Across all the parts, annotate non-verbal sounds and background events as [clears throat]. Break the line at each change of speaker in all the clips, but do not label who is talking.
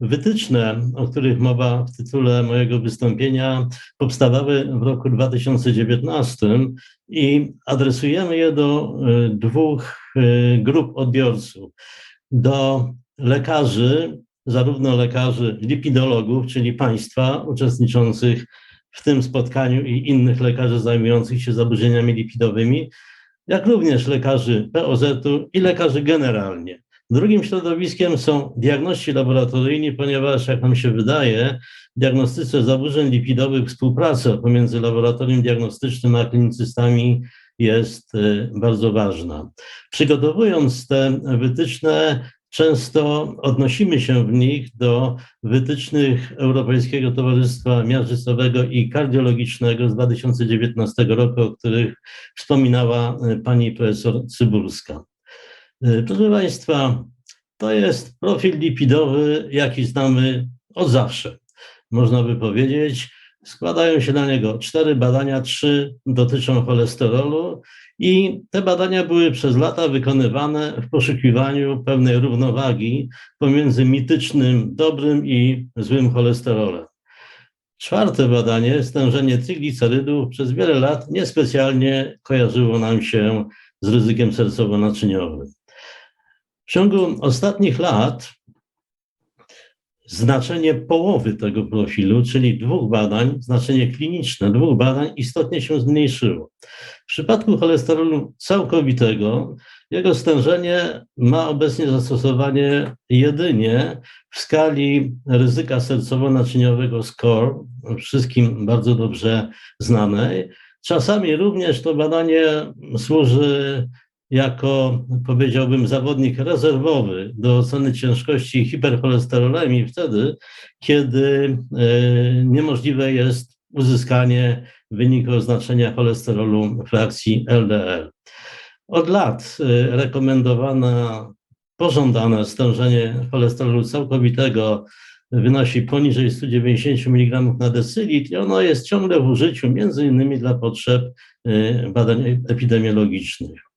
wytyczne, o których mowa w tytule mojego wystąpienia, powstawały w roku 2019 i adresujemy je do y, dwóch y, grup odbiorców. Do lekarzy, zarówno lekarzy lipidologów, czyli państwa uczestniczących w tym spotkaniu i innych lekarzy zajmujących się zaburzeniami lipidowymi, jak również lekarzy POZ-u i lekarzy generalnie. Drugim środowiskiem są diagności laboratoryjni, ponieważ, jak nam się wydaje, diagnostyce zaburzeń lipidowych współpraca pomiędzy laboratorium diagnostycznym a klinicystami jest y, bardzo ważna. Przygotowując te wytyczne, często odnosimy się w nich do wytycznych Europejskiego Towarzystwa Miażdżycowego i Kardiologicznego z 2019 roku, o których wspominała y, pani profesor Cybulska. Y, proszę Państwa, to jest profil lipidowy, jaki znamy od zawsze. Można by powiedzieć, składają się na niego cztery badania, trzy dotyczą cholesterolu i te badania były przez lata wykonywane w poszukiwaniu pewnej równowagi pomiędzy mitycznym dobrym i złym cholesterolem. Czwarte badanie, stężenie triglicerydów, przez wiele lat niespecjalnie kojarzyło nam się z ryzykiem sercowo-naczyniowym. W ciągu ostatnich lat znaczenie połowy tego profilu, czyli dwóch badań, znaczenie kliniczne dwóch badań istotnie się zmniejszyło. W przypadku cholesterolu całkowitego jego stężenie ma obecnie zastosowanie jedynie w skali ryzyka sercowo-naczyniowego SCORE, wszystkim bardzo dobrze znanej. Czasami również to badanie służy jako, powiedziałbym, zawodnik rezerwowy do oceny ciężkości hipercholesterolemii wtedy, kiedy e, niemożliwe jest uzyskanie wyniku oznaczenia cholesterolu frakcji LDL. Od lat e, rekomendowane, pożądane stężenie cholesterolu całkowitego wynosi poniżej 190 mg na decylitr i ono jest ciągle w użyciu, między innymi dla potrzeb e, badań epidemiologicznych.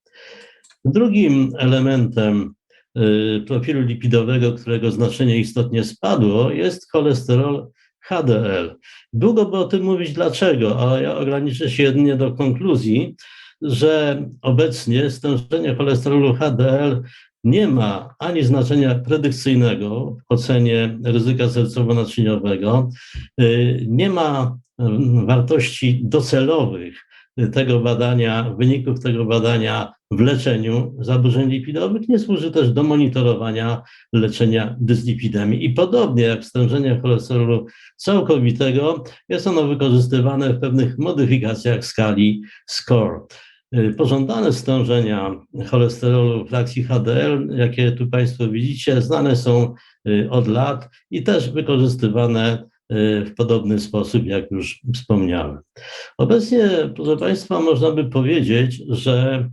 Drugim elementem y, profilu lipidowego, którego znaczenie istotnie spadło, jest cholesterol HDL. Długo by o tym mówić dlaczego, ale ja ograniczę się jedynie do konkluzji, że obecnie stężenie cholesterolu HDL nie ma ani znaczenia predykcyjnego w ocenie ryzyka sercowo-naczyniowego, y, nie ma wartości docelowych tego badania, wyników tego badania w leczeniu zaburzeń lipidowych, nie służy też do monitorowania leczenia dyslipidemii. I podobnie jak stężenie cholesterolu całkowitego, jest ono wykorzystywane w pewnych modyfikacjach skali SCORE. Pożądane stężenia cholesterolu frakcji HDL, jakie tu Państwo widzicie, znane są y, od lat i też wykorzystywane Y, w podobny sposób, jak już wspomniałem. Obecnie, proszę Państwa, można by powiedzieć, że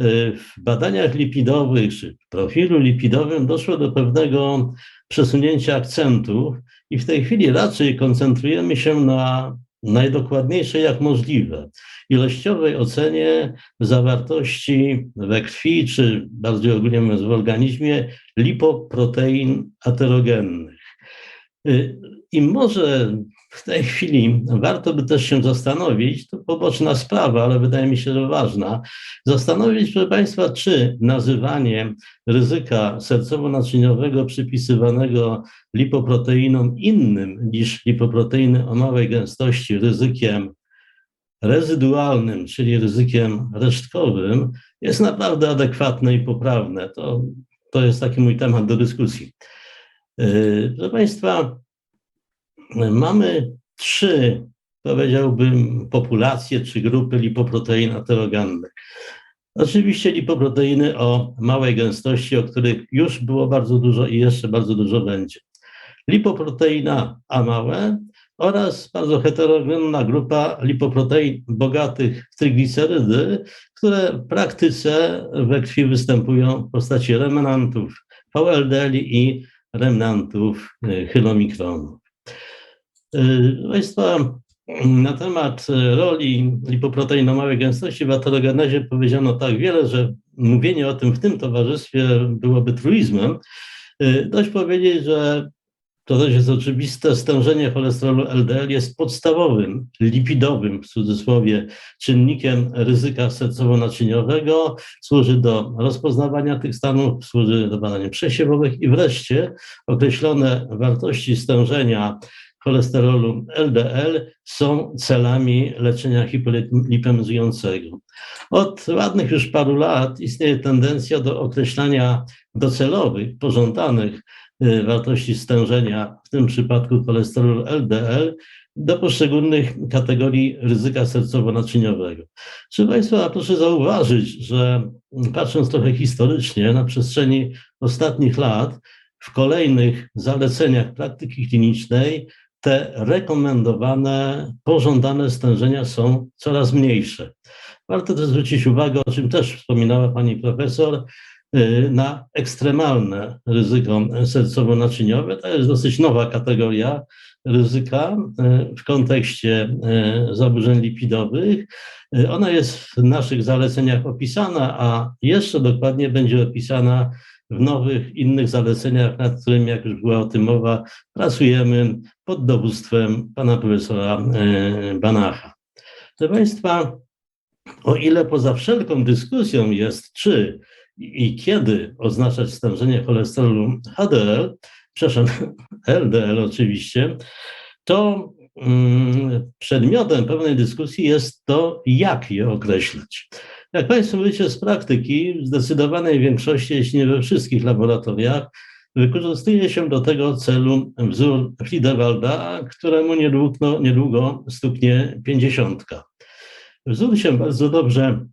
y, w badaniach lipidowych czy w profilu lipidowym doszło do pewnego przesunięcia akcentów i w tej chwili raczej koncentrujemy się na najdokładniejszej jak możliwe ilościowej ocenie zawartości we krwi, czy bardziej ogólnie mówiąc w organizmie, lipoprotein aterogennych. Y, I może w tej chwili warto by też się zastanowić, to poboczna sprawa, ale wydaje mi się, że ważna, zastanowić, proszę Państwa, czy nazywanie ryzyka sercowo-naczyniowego przypisywanego lipoproteinom innym niż lipoproteiny o małej gęstości ryzykiem rezydualnym, czyli ryzykiem resztkowym, jest naprawdę adekwatne i poprawne. To, to jest taki mój temat do dyskusji. Y, proszę Państwa, mamy trzy, powiedziałbym, populacje czy grupy lipoprotein aterogennych. Oczywiście lipoproteiny o małej gęstości, o których już było bardzo dużo i jeszcze bardzo dużo będzie. Lipoproteina A małe oraz bardzo heterogenna grupa lipoprotein bogatych w triglicerydy, które w praktyce we krwi występują w postaci remanentów VLDL i remnantów y, chylomikronów. Y, Państwa, na temat roli lipoprotein małej gęstości w aterogenezie powiedziano tak wiele, że mówienie o tym w tym towarzystwie byłoby truizmem. Dość powiedzieć, że to też jest oczywiste, stężenie cholesterolu LDL jest podstawowym, lipidowym w cudzysłowie, czynnikiem ryzyka sercowo-naczyniowego, służy do rozpoznawania tych stanów, służy do badań przesiewowych i wreszcie określone wartości stężenia cholesterolu LDL są celami leczenia hipolipemizującego. Od ładnych już paru lat istnieje tendencja do określania docelowych, pożądanych wartości stężenia, w tym przypadku cholesterolu LDL, do poszczególnych kategorii ryzyka sercowo-naczyniowego. Proszę Państwa, proszę zauważyć, że patrząc trochę historycznie, na przestrzeni ostatnich lat, w kolejnych zaleceniach praktyki klinicznej te rekomendowane, pożądane stężenia są coraz mniejsze. Warto też zwrócić uwagę, o czym też wspominała pani profesor, y, na ekstremalne ryzyko sercowo-naczyniowe. To jest dosyć nowa kategoria ryzyka y, w kontekście y, zaburzeń lipidowych. Ona jest w naszych zaleceniach opisana, a jeszcze dokładnie będzie opisana w nowych, innych zaleceniach, nad którymi, jak już była o tym mowa, pracujemy pod dowództwem pana profesora Banacha. Proszę Państwa, o ile poza wszelką dyskusją jest, czy i kiedy oznaczać stężenie cholesterolu HDL, przepraszam, LDL [laughs] oczywiście, to mm, przedmiotem pewnej dyskusji jest to, jak je określać. Jak Państwo wiecie z praktyki, w zdecydowanej większości, jeśli nie we wszystkich laboratoriach, wykorzystuje się do tego celu wzór Friedewalda, któremu niedługo, niedługo stuknie pięćdziesiątka. Wzór się bardzo dobrze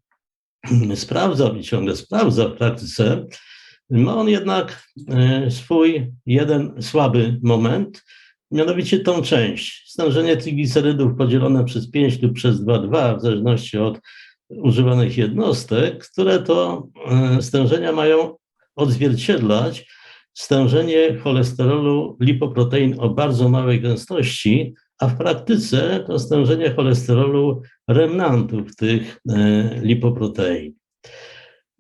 [clears throat] sprawdzał i ciągle sprawdza w praktyce. Ma on jednak e, swój jeden słaby moment, mianowicie tą część. Stężenie triglicerydów podzielone przez 5 lub przez 2,2 w zależności od używanych jednostek, które to e, stężenia mają odzwierciedlać stężenie cholesterolu lipoprotein o bardzo małej gęstości, a w praktyce to stężenie cholesterolu remnantów tych e, lipoprotein.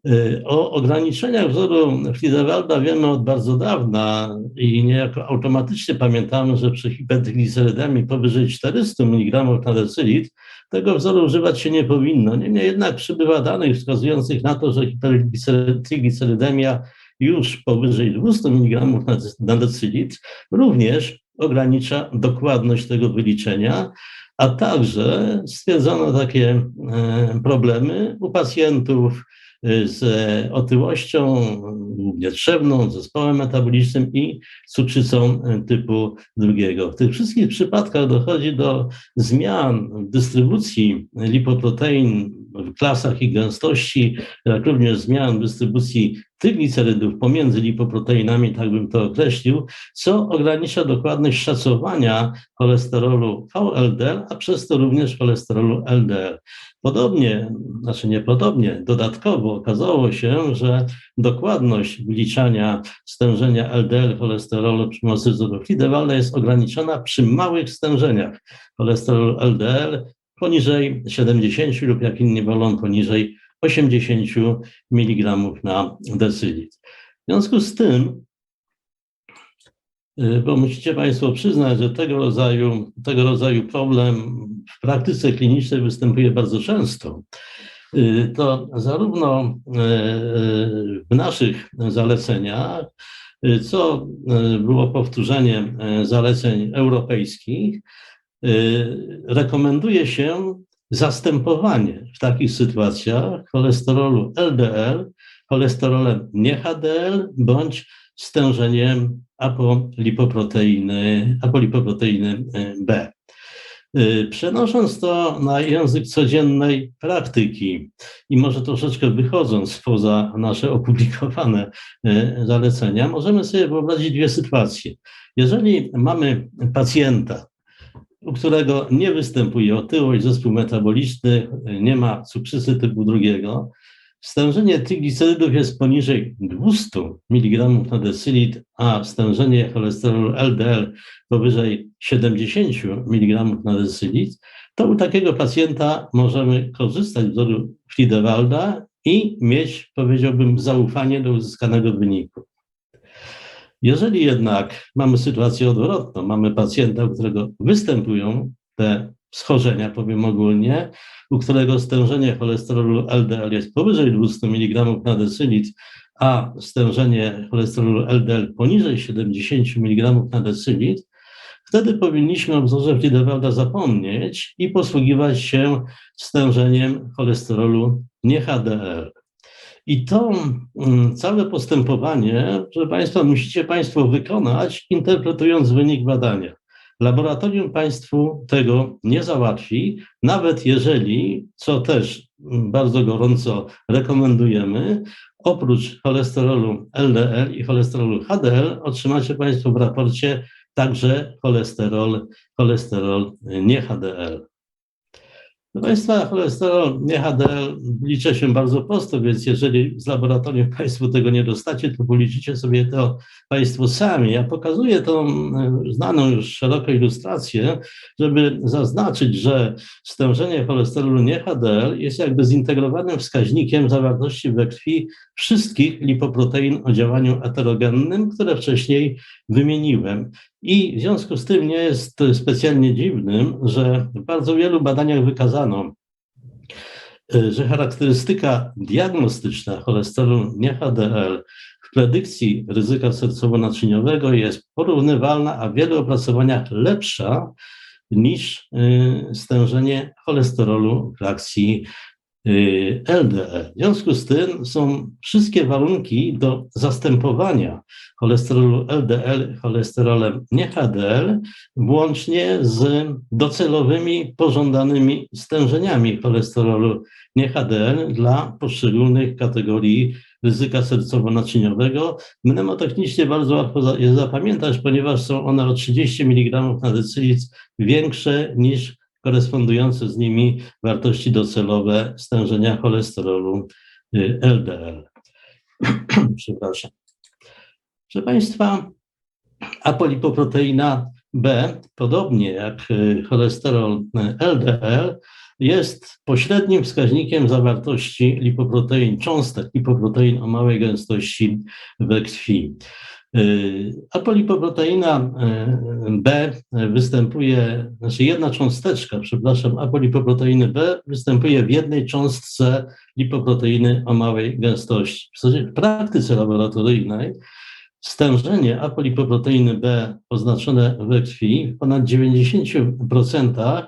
E, o ograniczeniach wzoru Friedewalda wiemy od bardzo dawna i niejako automatycznie pamiętamy, że przy hipertriglicerydemii powyżej 400 mg na decylitr tego wzoru używać się nie powinno. Niemniej jednak przybywa danych wskazujących na to, że hipertriglicerydemia już powyżej 200 mg na decylitr również ogranicza dokładność tego wyliczenia, a także stwierdzono takie e, problemy u pacjentów z otyłością, głównie trzewną, zespołem metabolicznym i cukrzycą typu drugiego. W tych wszystkich przypadkach dochodzi do zmian dystrybucji lipoprotein w klasach i gęstości, jak również zmian dystrybucji tryglicerydów pomiędzy lipoproteinami, tak bym to określił, co ogranicza dokładność szacowania cholesterolu VLDL, a przez to również cholesterolu LDL. Podobnie, znaczy niepodobnie, dodatkowo okazało się, że dokładność wliczania stężenia LDL cholesterolu przy pomocy wzoru jest ograniczona przy małych stężeniach cholesterolu LDL poniżej 70 lub jak inni wolą poniżej 80 mg na decylitr. W związku z tym, y, bo musicie Państwo przyznać, że tego rodzaju, tego rodzaju problem w praktyce klinicznej występuje bardzo często, y, to zarówno y, w naszych zaleceniach, co było powtórzeniem zaleceń europejskich, rekomenduje się zastępowanie w takich sytuacjach cholesterolu LDL cholesterolem nie HDL bądź stężeniem apolipoproteiny, apolipoproteiny e, B. E, przenosząc to na język codziennej praktyki i może troszeczkę wychodząc poza nasze opublikowane e, zalecenia, możemy sobie wyobrazić dwie sytuacje. Jeżeli mamy pacjenta, u którego nie występuje otyłość, zespół metaboliczny, nie ma cukrzycy typu drugiego, stężenie triglicerydów jest poniżej 200 mg na decylitr, a stężenie cholesterolu LDL powyżej 70 mg na decylitr, to u takiego pacjenta możemy korzystać z wzoru Friedewalda i mieć, powiedziałbym, zaufanie do uzyskanego wyniku. Jeżeli jednak mamy sytuację odwrotną, mamy pacjenta, u którego występują te schorzenia, powiem ogólnie, u którego stężenie cholesterolu LDL jest powyżej 200 mg na decylitr, a stężenie cholesterolu LDL poniżej 70 mg na decylitr, wtedy powinniśmy o wzorze Friedewalda zapomnieć i posługiwać się stężeniem cholesterolu nie HDL. I to mm, całe postępowanie, proszę Państwa, musicie Państwo wykonać, interpretując wynik badania. Laboratorium Państwu tego nie załatwi, nawet jeżeli, co też bardzo gorąco rekomendujemy, oprócz cholesterolu LDL i cholesterolu HDL otrzymacie Państwo w raporcie także cholesterol, cholesterol nie HDL. Proszę Państwa, cholesterol nie HDL liczy się bardzo prosto, więc jeżeli z laboratorium [laughs] Państwo tego nie dostacie, to policzycie sobie to Państwo sami. Ja pokazuję tą e, znaną już szeroką ilustrację, żeby zaznaczyć, że stężenie cholesterolu nie HDL jest jakby zintegrowanym wskaźnikiem zawartości we krwi wszystkich lipoprotein o działaniu aterogennym, które wcześniej wymieniłem. I w związku z tym nie jest specjalnie dziwnym, że w bardzo wielu badaniach wykazano, e, że charakterystyka diagnostyczna cholesterolu nie HDL w predykcji ryzyka sercowo-naczyniowego jest porównywalna, a w wielu opracowaniach lepsza niż e, stężenie cholesterolu w reakcji LDL. W związku z tym są wszystkie warunki do zastępowania cholesterolu LDL cholesterolem nie HDL, włącznie z docelowymi, pożądanymi stężeniami cholesterolu nie HDL dla poszczególnych kategorii ryzyka sercowo-naczyniowego. Mnemotechnicznie bardzo łatwo je zapamiętać, ponieważ są one o 30 mg na decylitr większe niż korespondujące z nimi wartości docelowe stężenia cholesterolu LDL. Y, [clears throat] Przepraszam. Proszę Państwa, apolipoproteina B, podobnie jak y, cholesterol LDL, jest pośrednim wskaźnikiem zawartości lipoprotein, cząstek lipoprotein o małej gęstości we krwi. Y, apolipoproteina y, B występuje, znaczy jedna cząsteczka, przepraszam, apolipoproteiny B występuje w jednej cząstce lipoproteiny o małej gęstości. W praktyce laboratoryjnej stężenie apolipoproteiny B oznaczone we krwi w ponad 90%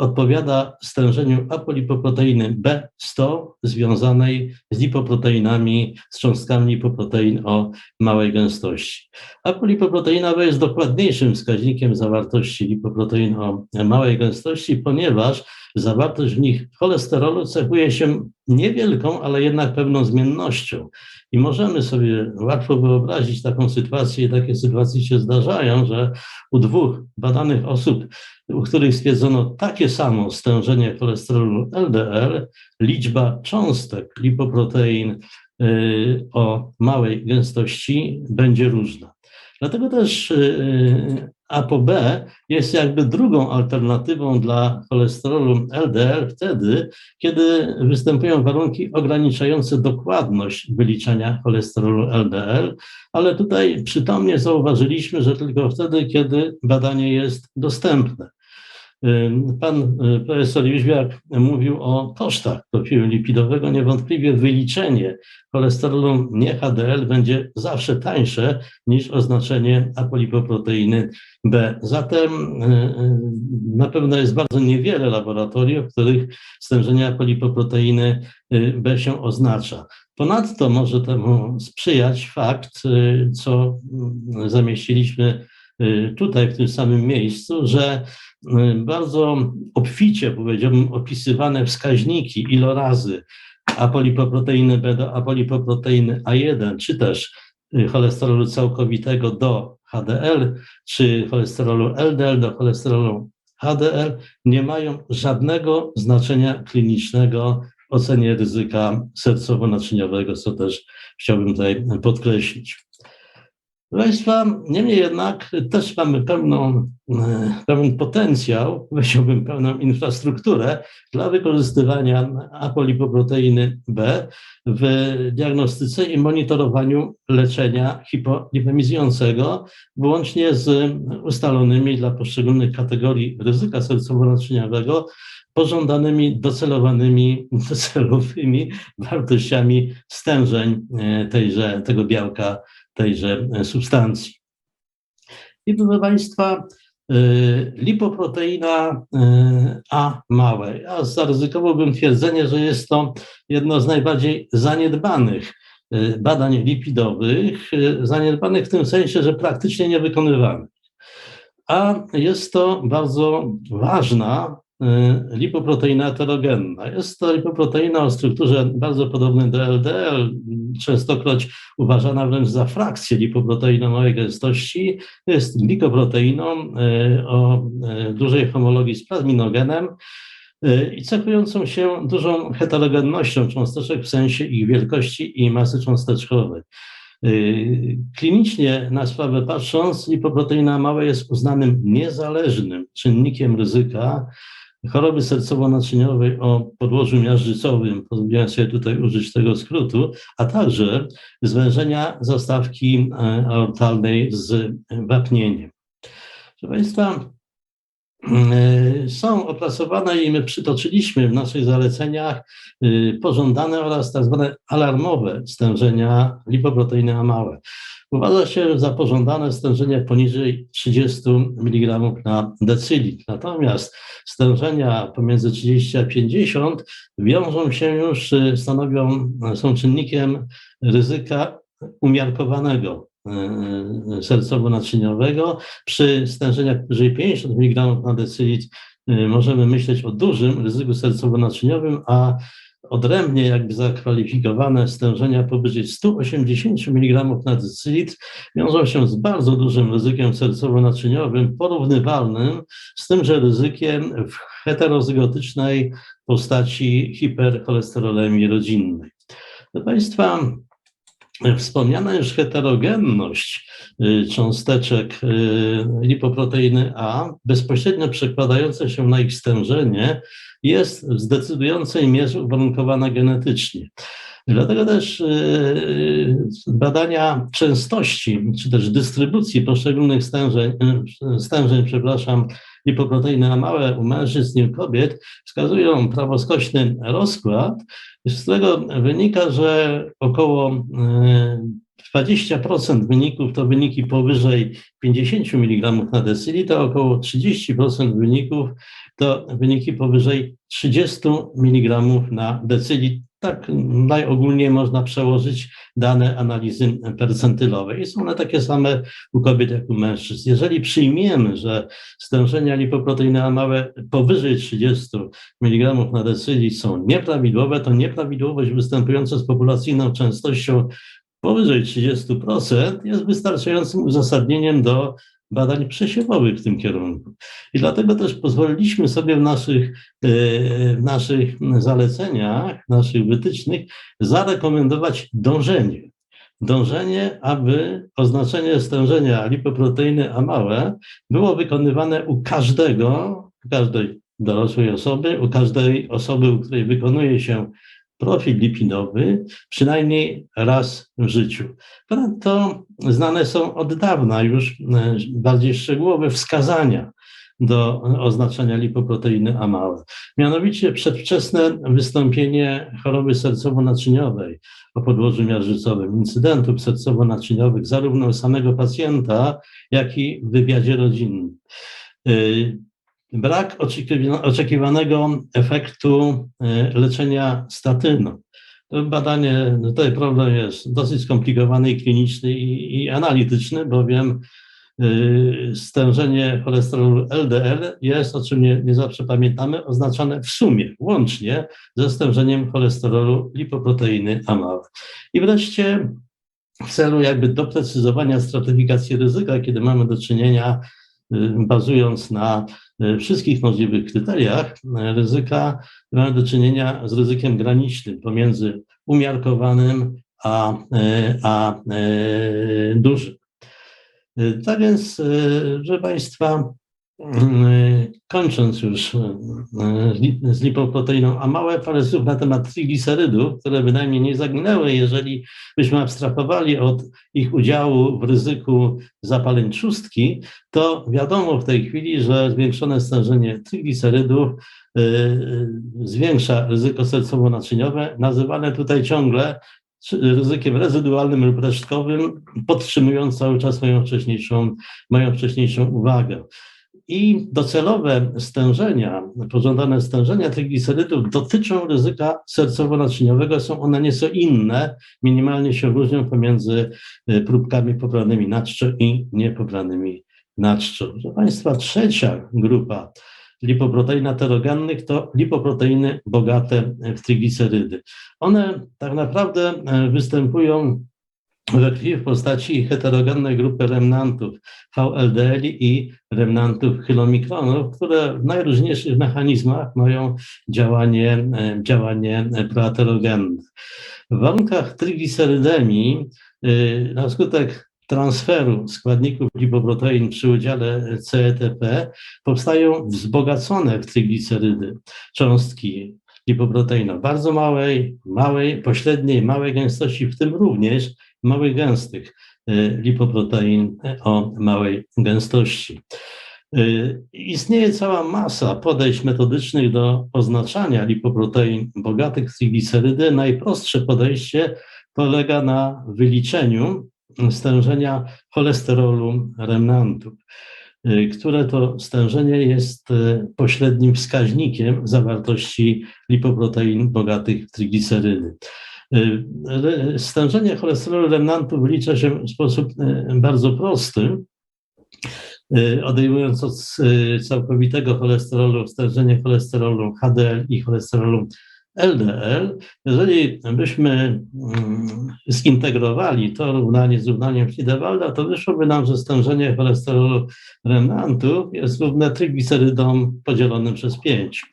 odpowiada stężeniu apolipoproteiny B100 związanej z lipoproteinami, z cząstkami lipoprotein o małej gęstości. Apolipoproteina B jest dokładniejszym wskaźnikiem zawartości lipoprotein o małej gęstości, ponieważ zawartość w nich cholesterolu cechuje się niewielką, ale jednak pewną zmiennością. I możemy sobie łatwo wyobrazić taką sytuację, takie sytuacje się zdarzają, że u dwóch badanych osób, u których stwierdzono takie samo stężenie cholesterolu LDL, liczba cząstek lipoprotein y, o małej gęstości będzie różna. Dlatego też y, a po B jest jakby drugą alternatywą dla cholesterolu LDL wtedy, kiedy występują warunki ograniczające dokładność wyliczania cholesterolu LDL, ale tutaj przytomnie zauważyliśmy, że tylko wtedy, kiedy badanie jest dostępne. Pan y, profesor Jóźwiak mówił o kosztach profilu lipidowego. Niewątpliwie wyliczenie cholesterolu nie HDL będzie zawsze tańsze niż oznaczenie apolipoproteiny B. Zatem y, y, na pewno jest bardzo niewiele laboratoriów, w których stężenie apolipoproteiny B się oznacza. Ponadto może temu sprzyjać fakt, co mm, zamieściliśmy tutaj, w tym samym miejscu, że Y, bardzo obficie, powiedziałbym, opisywane wskaźniki ilorazy apolipoproteiny B do apolipoproteiny A1, czy też y, cholesterolu całkowitego do HDL, czy cholesterolu LDL do cholesterolu HDL, nie mają żadnego znaczenia klinicznego w ocenie ryzyka sercowo-naczyniowego, co też chciałbym tutaj podkreślić. Proszę Państwa, niemniej jednak też mamy pełną, e, pełen potencjał, powiedziałbym pełną infrastrukturę dla wykorzystywania apolipoproteiny B w diagnostyce i monitorowaniu leczenia hipolipemizującego, włącznie z ustalonymi dla poszczególnych kategorii ryzyka sercowo-naczyniowego pożądanymi, docelowanymi, [laughs] docelowymi wartościami stężeń e, tejże, tego białka tejże e, substancji. I proszę Państwa, e, lipoproteina e, A małe. Ja zaryzykowałbym twierdzenie, że jest to jedno z najbardziej zaniedbanych badań lipidowych, zaniedbanych w tym sensie, że praktycznie niewykonywanych. A jest to bardzo ważna lipoproteina heterogenna. Jest to lipoproteina o strukturze bardzo podobnej do LDL, częstokroć uważana wręcz za frakcję lipoproteiny małej gęstości. Jest glikoproteiną y, o y, dużej homologii z plazminogenem i cechującą się dużą heterogennością cząsteczek w sensie ich wielkości i masy cząsteczkowej. Klinicznie na sprawę patrząc, lipoproteina mała jest uznanym niezależnym czynnikiem ryzyka choroby sercowo-naczyniowej o podłożu miażdżycowym, pozwoliłem sobie tutaj użyć tego skrótu, a także zwężenia zastawki e, aortalnej z wapnieniem. Proszę Państwa, e, są opracowane i my przytoczyliśmy w naszych zaleceniach e, pożądane oraz tak zwane alarmowe stężenia lipoproteiny małe. Uważa się za pożądane stężenie poniżej 30 mg na decylitr. Natomiast stężenia pomiędzy 30 a 50 wiążą się już, y, stanowią, są czynnikiem ryzyka umiarkowanego y, y, sercowo-naczyniowego. Przy stężeniach powyżej 50 mg na decylitr możemy myśleć o dużym ryzyku sercowo-naczyniowym, a odrębnie jakby zakwalifikowane stężenia powyżej 180 mg na decylitr wiążą się z bardzo dużym ryzykiem sercowo-naczyniowym, porównywalnym z tymże ryzykiem w heterozygotycznej postaci hipercholesterolemii rodzinnej. Proszę Państwa, Wspomniana już heterogenność y, cząsteczek y, lipoproteiny A, bezpośrednio przekładająca się na ich stężenie, jest w zdecydującej mierze uwarunkowana genetycznie. Dlatego też y, badania częstości, czy też dystrybucji poszczególnych stężeń, stężeń przepraszam, lipoproteiny A małe u mężczyzn i u kobiet wskazują prawoskośny rozkład, z którego wynika, że około 20% e, wyników to wyniki powyżej 50 mg na decylitr, a około 30% wyników to wyniki powyżej 30 mg na decylitr tak najogólniej można przełożyć dane analizy percentylowej. I są one takie same u kobiet jak u mężczyzn. Jeżeli przyjmiemy, że stężenia lipoproteiny A małe powyżej 30 mg na decylitr są nieprawidłowe, to nieprawidłowość występująca z populacyjną częstością powyżej 30% jest wystarczającym uzasadnieniem do badań przesiewowych w tym kierunku. I dlatego też pozwoliliśmy sobie w naszych, e, w naszych zaleceniach, naszych wytycznych zarekomendować dążenie. Dążenie, aby oznaczenie stężenia lipoproteiny A małe było wykonywane u każdego, każdej dorosłej osoby, u każdej osoby, u której wykonuje się profil lipidowy przynajmniej raz w życiu. Ponadto znane są od dawna już e, bardziej szczegółowe wskazania do oznaczenia lipoproteiny A małe. Mianowicie przedwczesne wystąpienie choroby sercowo-naczyniowej o podłożu miażdżycowym, incydentów sercowo-naczyniowych zarówno u samego pacjenta, jak i w wywiadzie rodzinnym. E, brak oczekiwanego efektu e, leczenia statyną. To badanie, no tutaj problem jest dosyć skomplikowany i kliniczny i, i analityczny, bowiem y, stężenie cholesterolu LDL jest, o czym nie, nie zawsze pamiętamy, oznaczane w sumie, łącznie ze stężeniem cholesterolu lipoproteiny A małe. I wreszcie w celu jakby doprecyzowania stratyfikacji ryzyka, kiedy mamy do czynienia bazując na y, wszystkich możliwych kryteriach y, ryzyka, mamy do czynienia z ryzykiem granicznym pomiędzy umiarkowanym a, a dużym. Y, Tak więc, y, proszę Państwa, y, kończąc już y, y, z lipoproteiną, a małe parę słów na temat triglicerydów, które bynajmniej nie zaginęły, jeżeli byśmy abstrahowali od ich udziału w ryzyku zapaleń trzustki, to wiadomo w tej chwili, że zwiększone stężenie triglicerydów y, y, zwiększa ryzyko sercowo-naczyniowe, nazywane tutaj ciągle ryzykiem rezydualnym lub resztkowym, podtrzymując cały czas moją wcześniejszą, moją wcześniejszą uwagę. I docelowe stężenia, pożądane stężenia triglicerydów dotyczą ryzyka sercowo-naczyniowego, są one nieco inne, minimalnie się różnią pomiędzy y, próbkami pobranymi na czczo i niepobranymi na czczo. Proszę Państwa, trzecia grupa lipoprotein aterogennych to lipoproteiny bogate w triglicerydy. One tak naprawdę e, występują krwi w postaci heterogennej grupy remnantów VLDL i remnantów chylomikronów, które w najróżniejszych mechanizmach mają działanie, e, działanie proaterogenne. W warunkach triglicerydemii y, na skutek transferu składników lipoprotein przy udziale CETP powstają wzbogacone w triglicerydy cząstki lipoproteina bardzo małej, małej, pośredniej, małej gęstości, w tym również małych gęstych y, lipoprotein o małej gęstości. Y, Istnieje cała masa podejść metodycznych do oznaczania lipoprotein bogatych w triglicerydy. Najprostsze podejście polega na wyliczeniu stężenia cholesterolu remnantów, y, które to stężenie jest pośrednim wskaźnikiem zawartości lipoprotein bogatych w triglicerydy. Y, re- Stężenie cholesterolu remnantów wylicza się w sposób y, bardzo prosty, y, odejmując od y, całkowitego cholesterolu stężenie cholesterolu HDL i cholesterolu LDL. Jeżeli byśmy mm, zintegrowali to równanie z równaniem Friedewalda, to wyszłoby nam, że stężenie cholesterolu remnantów jest równe triglicerydom podzielonym przez 5.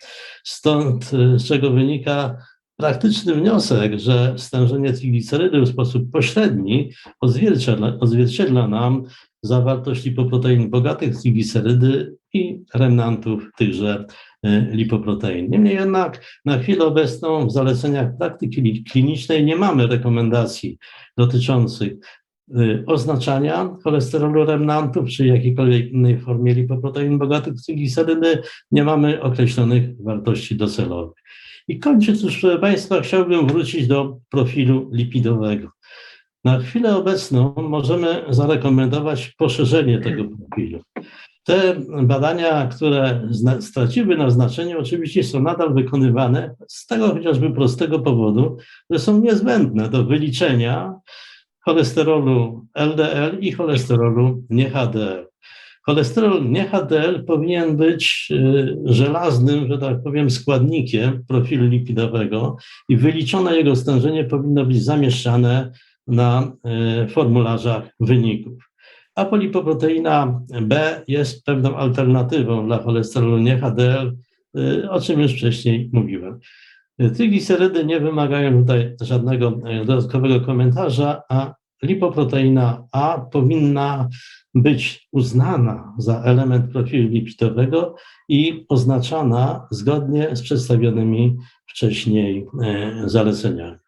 Stąd, y, z czego wynika praktyczny wniosek, że stężenie triglicerydów w sposób pośredni odzwierciedla, odzwierciedla nam zawartość lipoprotein bogatych triglicerydy i remnantów tychże y, lipoprotein. Niemniej jednak na chwilę obecną w zaleceniach praktyki li- klinicznej nie mamy rekomendacji dotyczących y, oznaczania cholesterolu remnantów czy jakiejkolwiek innej formie lipoprotein bogatych triglicerydy. Nie mamy określonych wartości docelowych. I kończąc już, proszę Państwa, chciałbym wrócić do profilu lipidowego. Na chwilę obecną możemy zarekomendować poszerzenie tego profilu. Te badania, które straciły na znaczeniu, oczywiście są nadal wykonywane z tego chociażby prostego powodu, że są niezbędne do wyliczenia cholesterolu LDL i cholesterolu nie HDL. Cholesterol nie HDL powinien być y, żelaznym, że tak powiem, składnikiem profilu lipidowego i wyliczone jego stężenie powinno być zamieszczane na y, formularzach wyników. A polipoproteina B jest pewną alternatywą dla cholesterolu nie HDL, y, o czym już wcześniej mówiłem. Triglicerydy nie wymagają tutaj żadnego dodatkowego komentarza, a lipoproteina A powinna być uznana za element profilu lipidowego i oznaczana zgodnie z przedstawionymi wcześniej e, zaleceniami.